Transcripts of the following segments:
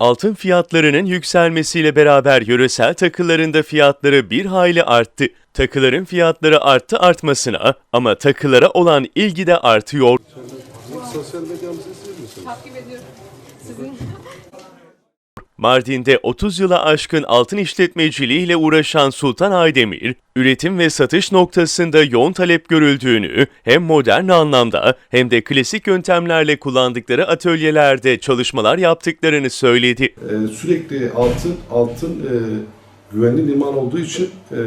Altın fiyatlarının yükselmesiyle beraber yöresel takıların da fiyatları bir hayli arttı. Takıların fiyatları arttı artmasına ama takılara olan ilgi de artıyor. Sosyal medyamızı izliyor musunuz? Takip ediyorum. Sizin Mardin'de 30 yıla aşkın altın işletmeciliğiyle uğraşan Sultan Aydemir, üretim ve satış noktasında yoğun talep görüldüğünü hem modern anlamda hem de klasik yöntemlerle kullandıkları atölyelerde çalışmalar yaptıklarını söyledi. Ee, sürekli altın altın e, güvenli liman olduğu için e,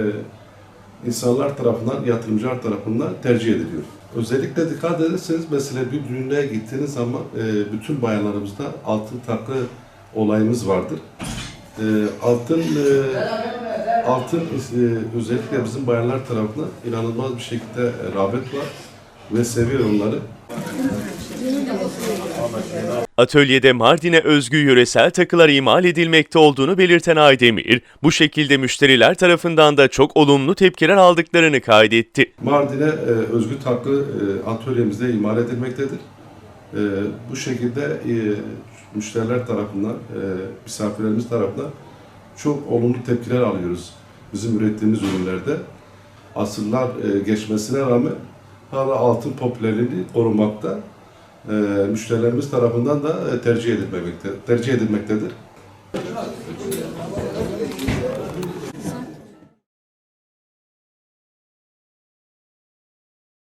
insanlar tarafından, yatırımcılar tarafından tercih ediliyor. Özellikle dikkat ederseniz mesela bir düğüne gittiğiniz zaman e, bütün bayanlarımızda altın takı olayımız vardır. E, altın e, altın e, özellikle bizim bayanlar tarafından inanılmaz bir şekilde e, rağbet var ve seviyor onları. Atölyede Mardin'e özgü yöresel takılar imal edilmekte olduğunu belirten Aydemir, bu şekilde müşteriler tarafından da çok olumlu tepkiler aldıklarını kaydetti. Mardin'e e, özgü takı e, atölyemizde imal edilmektedir. E, bu şekilde e, müşteriler tarafından, e, misafirlerimiz tarafından çok olumlu tepkiler alıyoruz bizim ürettiğimiz ürünlerde. Asırlar e, geçmesine rağmen hala altın popülerliğini korumakta. E, müşterilerimiz tarafından da e, tercih edilmekte, tercih edilmektedir.